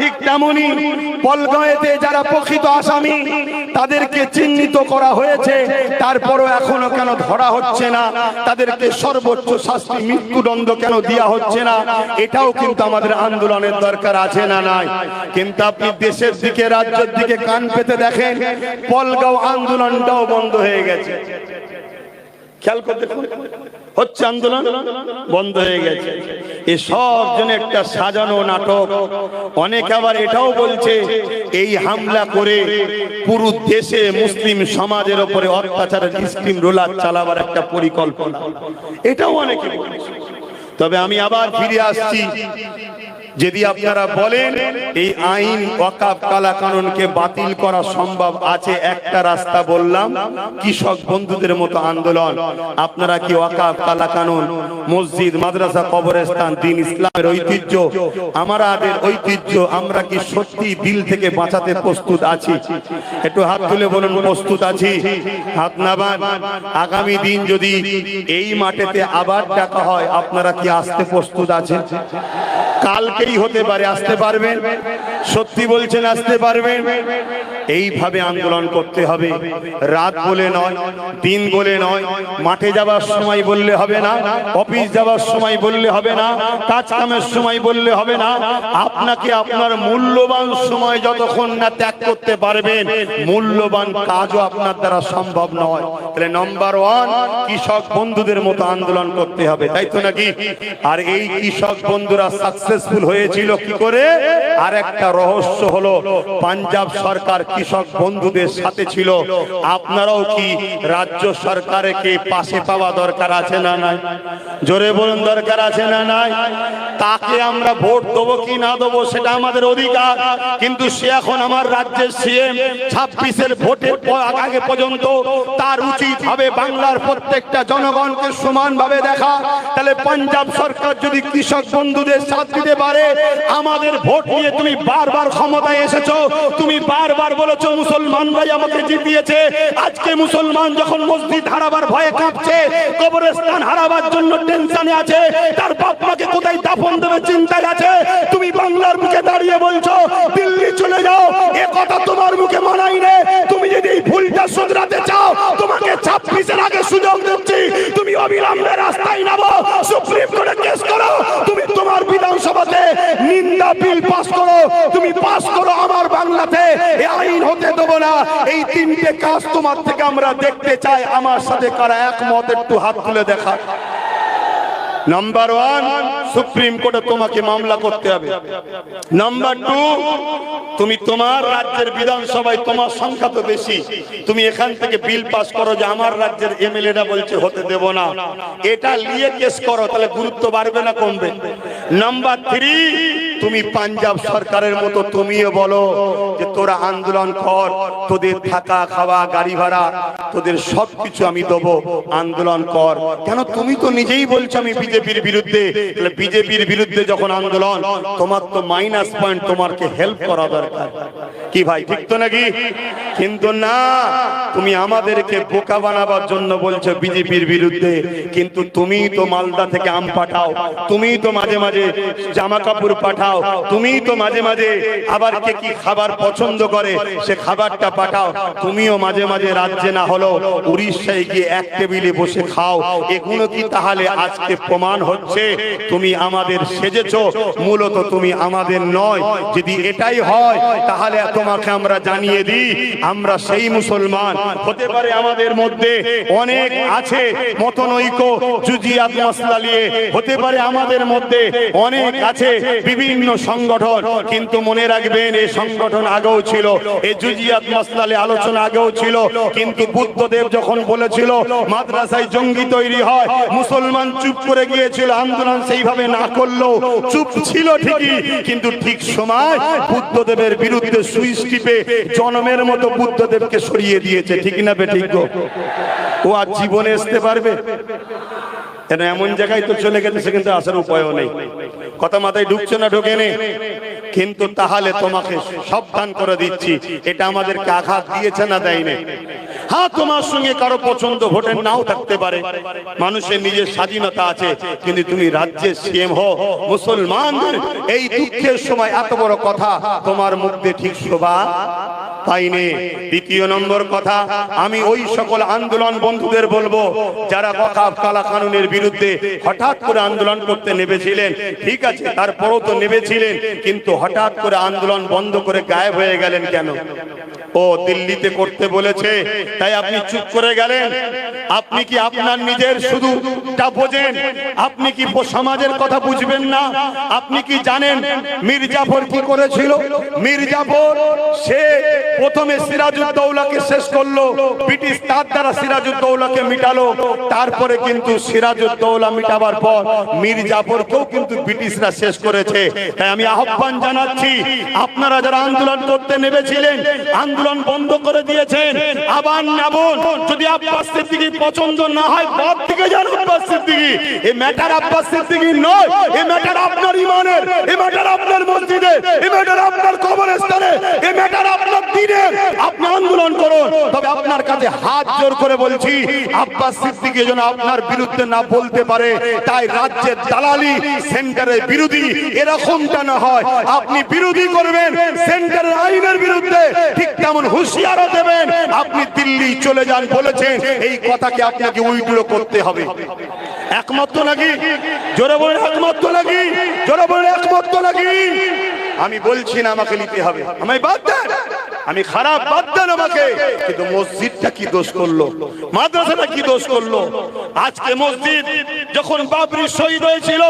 ঠিক তেমনি পলগাঁয়েতে যারা প্রকৃত আসামি, তাদেরকে চিহ্নিত করা হয়েছে। তারপরও এখনও কেন ধরা হচ্ছে না? তাদেরকে সর্বোচ্চ শাস্তি, মৃত্যুদণ্ড কেন দেওয়া হচ্ছে না? এটাও কিন্তু আমাদের আন্দোলনের দরকার আছে না নাই? কিন্তু আপনি দেশের দিকে, রাজ্যের দিকে কান পেতে দেখেন পলগাঁও আন্দোলনটাও বন্ধ হয়ে গেছে। খেয়াল করে দেখুন হচ্ছে আন্দোলন বন্ধ হয়ে গেছে। এ সব জন্য একটা সাজানো নাটক। অনেক আবার এটাও বলছে, এই হামলা করে পুরো দেশে মুসলিম সমাজের ওপরে অত্যাচারের স্কিম রোলার চালাবার একটা পরিকল্পনা। এটাও অনেকে তবে আমি আবার ফিরে আসছি। যদি আপনারা বলেন, এই আইন ওয়াকাব কালা কানুনকে বাতিল করা সম্ভব আছে, একটা রাস্তা বললাম, কৃষক বন্ধুদের মতো আন্দোলন। আপনারা কি ওয়াকাব কালা কানুন, মসজিদ, মাদ্রাসা, কবরস্থান, দিন ইসলামের ঐতিহ্য? আমাদের ঐতিহ্য, আমরা কি সত্যি দিল থেকে বাঁচাতে প্রস্তুত আছি? একটু হাত তুলে বলুন, প্রস্তুত আছি? হাত নাবান। আগামী দিন যদি এই মাঠেতে আবার ডাকা হয়, আপনারা কি আসতে প্রস্তুত আছেন? কালকেই হতে পারে, আসতে পারবেন। সত্যি বলছেন, আসতে পারবেন। এইভাবে আন্দোলন করতে হবে। রাত বলে নয়, দিন বলে নয়, মাঠে যাবার সময় বললে হবে না, অফিস যাবার সময় বললে হবে না, কাজ কামের সময় বললে হবে না। আপনাকে আপনার মূল্যবান সময় যতক্ষণ না ত্যাগ করতে পারবেন, মূল্যবান কাজও আপনার দ্বারা সম্ভব নয়। তাহলে নম্বর ওয়ান কৃষক বন্ধুদের মতো আন্দোলন করতে হবে, তাই তো নাকি? আর এই কৃষক বন্ধুরা সাকসেসফুল হয়েছিল কি করে? আর একটা রহস্য হলো, পাঞ্জাব সরকার কৃষক বন্ধুদের সাথে ছিল। আপনারাও কি রাজ্য সরকারকে পাশে পাওয়া দরকার আছে না নাই? জোরে বলুন, দরকার আছে না নাই? তাকে আমরা ভোট দেবো কি না দেবো সেটা আমাদের অধিকার। কিন্তু সে এখন আমার রাজ্যের সিএম ছাব্বিশের ভোটের আগে পর্যন্ত তার উচিত হবে বাংলার প্রত্যেকটা জনগণকে সমানভাবে দেখা। তাহলে পাঞ্জাব সরকার যদি কৃষক বন্ধুদের সাথ দিতে পারে। আমাদের ভোট নিয়ে তুমি বারবার ক্ষমতায় এসেছ। তুমি বারবার বলেছ মুসলমানরাই আমাকে জিতিয়েছে। আজকে মুসলমান যখন মসজিদ হারাবার ভয়ে কাঁপছে, কবরস্থান হারাবার জন্য টেনশনে আছে, তার বাপ মাকে কোথায় দাফন দেবে চিন্তায় আছে, তুমি বাংলার মুখে দাঁড়িয়ে বলছো, দিল্লি চলে যাও। এ কথা তোমার মুখে মানাই নে। শুধরাতে চাও, তোমাকে ছাব্বিশের আগে সুযোগ দিচ্ছি। তুমি অবিলম্বে রাস্তায় নামো, সুপ্রিম কোর্টে কেস করো। তুমি তোমার বিধানসভাতে নিন্দা বিল পাস করো। তুমি পাস করো আমার বাংলাতে। আইন হতে দেবো না। এই তিনটে কাজ তোমার থেকে আমরা দেখতে চাই। আমার সাথে কারা একমত, একটু হাত তুলে দেখা নাম্বার ওয়ান সুপ্রিম কোর্টে তোমাকে মামলা করতে হবে। নাম্বার টু তুমি তোমার রাজ্যের বিধানসভায় তোমার সংখ্যা তো বেশি। তুমি এখান থেকে বিল পাস করো যে আমার রাজ্যের এমএলএরা বলছে হতে দেব না। এটা নিয়ে কেস করো, তাহলে গুরুত্ব বাড়বে না, কমবে। নাম্বার থ্রি তুমি পাঞ্জাব সরকারের মতো তুমিও বলো যে তোরা আন্দোলন কর, তোদের থাকা খাওয়া, গাড়ি ভাড়া তোদের সবকিছু আমি দেবো। আন্দোলন কর। কেন তুমি তো নিজেই বলছো আমি বিজেপির বিরুদ্ধে? বিজেপির বিরুদ্ধে যখন আন্দোলন, তোমার তো মাইনাস পয়েন্ট তোমাকে হেল্প করা দরকার। কি ভাই, ঠিক তো নাকি? কিন্তু না, তুমি আমাদেরকে বোকা বানাবার জন্য বলছো বিজেপির বিরুদ্ধে। কিন্তু তুমি তো মালদা থেকে আম পাঠাও। তুমি তো মাঝে মাঝে জামা কাপড় পাঠাও। তুমি তো মাঝে মাঝে আবার কে কি খাবার পছন্দ করে, সে খাবারটা পাঠাও। তুমিও মাঝে মাঝে রাজ্যে না হলো উড়িষ্যায় গিয়ে এক টেবিলে বসে খাও। এগুলো কি তাহলে আজকে প্রমাণ হচ্ছে? তুমি আমাদের সেজেছো, মূলত তুমি আমাদের নয়। যদি এটাই হয়, তাহলে তোমাকে আমরা জানিয়ে দিই, আমরা সেই মুসলমান। হতে পারে আমাদের মধ্যে অনেক আছে মতনৈক্য, জুজিয়াত মশলা নিয়ে। হতে পারে আমাদের মধ্যে অনেক আছে বিভিন্ন সংগঠন। কিন্তু মনে রাখবেন এই সংগঠন আগেও ছিল এই জুজিয়াত মশলালে আলোচনা আগেও ছিল। কিন্তু বুদ্ধদেব যখন বলেছিল, মাদ্রাসায় জঙ্গি তৈরি হয়, মুসলমান চুপ করে গিয়েছিল, আন্দোলন সেইভাবে না করলেও চুপ ছিল ঠিকই, কিন্তু ঠিক সময় বুদ্ধদেবের বিরুদ্ধে সুইচ টিপে জনমের মতো বুদ্ধদেবকে সরিয়ে দিয়েছে, ঠিক না বে ঠিক গো? ও আর জীবনে আসতে পারবে? এমন জায়গায় তো চলে গেছে, সেখান আসার উপায়ও নেই। কথা মাথায় ঢুকছে না, ঢোকে নেই কিন্তু তাহলে তোমাকে সাবধান করে দিচ্ছি। এটা আমাদেরকে আঘাত দিয়েছে না দেয়নি। হ্যাঁ তোমার সঙ্গে কারও পছন্দ ভোটের নাও থাকতে পারে। মানুষের নিজের স্বাধীনতা আছে, কিন্তু তুমি রাজ্যের সিএম হো মুসলমান। এই দুঃখের সময় এত বড় কথা তোমার মুখ দিয়ে ঠিক শোভা পাইনি দ্বিতীয় নম্বর কথা, আমি ওই সকল আন্দোলন বন্ধুদের বলব, যারা ওয়াকাফ কালা কানুনের বিরুদ্ধে হঠাৎ করে আন্দোলন করতে নেমেছিলেন, ঠিক আছে, তারপরও তো নেমেছিলেন, কিন্তু হঠাৎ করে আন্দোলন বন্ধ করে গায়েব হয়ে গেলেন কেন? ও দিল্লিতে করতে বলেছে, তাই আপনি চুপ করে গেলেন? আপনি কি আপনার নিজের শুধুটা বোঝেন? আপনি কি সমাজের কথা বুঝবেন না? আপনি কি জানেন মির্জাফর কি করেছিল? মির্জাফর, সে প্রথমে সিরাজউদ্দৌলাকে শেষ করল, ব্রিটিশ তার দ্বারা সিরাজউদ্দৌলাকে মিটালো, তারপরে কিন্তু সিরাজউদ্দৌলা মিটাবার পর মির্জাফরকেও কিন্তু ব্রিটিশরা শেষ করেছে। তাই আমি আহ্বান জানাচ্ছি, আপনারা যারা আন্দোলন করতে নেমেছিলেন, আন্দোলন বন্ধ করে দিয়েছেন, আবার নেবন যদি আব্বাস সিদ্দিকী পছন্দ না হয় বাদ থেকে যান আব্বাস সিদ্দিকী। এই ম্যাটার আব্বাস সিদ্দিকী নয় এই ম্যাটার আপনার ইমানের এই ম্যাটার আপনার মসজিদে এই ম্যাটার আপনার কবরস্থানে এই ম্যাটার আপনার দিনের। আপনি আন্দোলন করুন, তবে আপনার কাছে হাত জোর করে বলছি, আব্বাস সিদ্দিকী যেন আপনার বিরুদ্ধে না বলতে পারে, তাই রাজ্যের দালালি সেন্টারের বিরোধী এরকমটা না হয়। আপনি বিরোধী করবেন, সেন্টারের আইনের বিরুদ্ধে ঠিক তেমন হুঁশিয়ারও দেবেন। আপনি দিল্লি চলে যান বলেছেন, এই কথাকে আপনাকে উইড্রো করতে হবে। একমাত্র নাকি? জোরে বলে একমাত্র নাকি? জোরে বলে একমাত্র নাকি? আমি বলছি না, আমাকে নিতে হবে। আমায় বাদ দেন। আমি খারাপ বাদ দেন আমাকে। কিন্তু মসজিদটা কি দোষ করল? মাদ্রাসাটা কি দোষ করল? আজকে মসজিদ যখন বাবরি শহীদ হয়েছিল,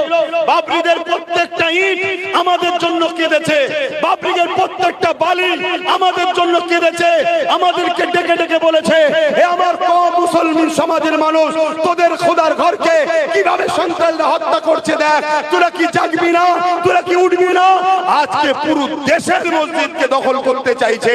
বাবরিদের প্রত্যেকটা ইট আমাদের জন্য কেঁদেছে। বাবরিদের প্রত্যেকটা বালি আমাদের জন্য কেঁদেছে। আমাদেরকে ডেকে ডেকে বলেছে হে আমার কম মুসলমান সমাজের মানুষ, তোদের খোদার ঘরকে কীভাবে সন্তানরা হত্যা করছে দেখ? তোরা কি জাগবি না? তোরা কি উঠবি না? আজকে পুরো দেশের মসজিদকে দখল করতে চাইছে।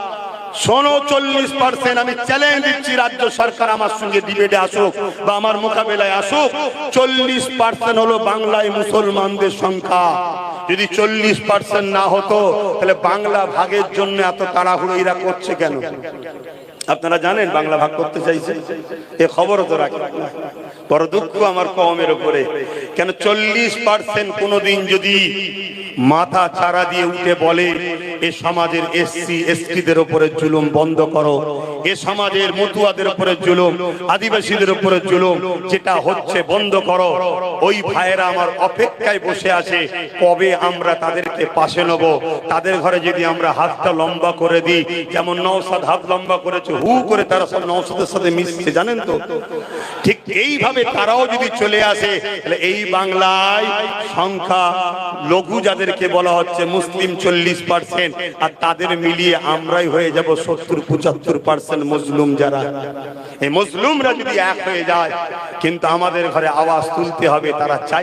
শোনো, চল্লিশ পার্সেন্ট আমি চ্যালেঞ্জ দিচ্ছি রাজ্য সরকার আমার সঙ্গে ডিবেটে আসুক বা আমার মোকাবেলায় আসুক। চল্লিশ পার্সেন্ট হলো বাংলায় মুসলমানদের সংখ্যা। যদি চল্লিশ পার্সেন্ট না হতো, তাহলে বাংলা ভাগের জন্য এত তাড়াহুড়ো এরা করছে কেন? আপনারা জানেন বাংলা ভাগ করতে চাইছে? এ খবরও তো রাখেন বড় দুঃখ আমার কমের উপরে। কেন চল্লিশ পার্সেন্ট কোনোদিন যদি মাথা চারা দিয়ে উঠে বলে এ সমাজের এসসি এসটিদের উপরে জুলুম বন্ধ করো। এ সমাজের মতুয়াদের উপরে জুলুম, আদিবাসীদের উপরে জুলুম, যেটা হচ্ছে বন্ধ করো। ওই ভাইয়েরা আমার অপেক্ষায় বসে আছে, কবে আমরা তাদেরকে পাশে নেব? তাদের ঘরে যদি আমরা হাতটা লম্বা করে দিই, যেমন নৌসাদ হাত লম্বা করেছে, হু করে তারা সব নৌসাদের সাথে মিশছে, জানেন তো? ঠিক এইভাবে তারাও যদি চলে আসে, তাহলে এই বাংলায় সংখ্যা লঘু যাদেরকে বলা হচ্ছে মুসলিম চল্লিশ পার্সেন্ট, আর তাদের মিলিয়ে আমরাই হয়ে যাব সত্তর, পঁচাত্তর পার্সেন্ট। মুসলিম যারা। এই মজলুমরা যদি এক হয়ে যায়, কিন্তু আমাদের ঘরে আওয়াজ তুলতে হবে, তারা চাই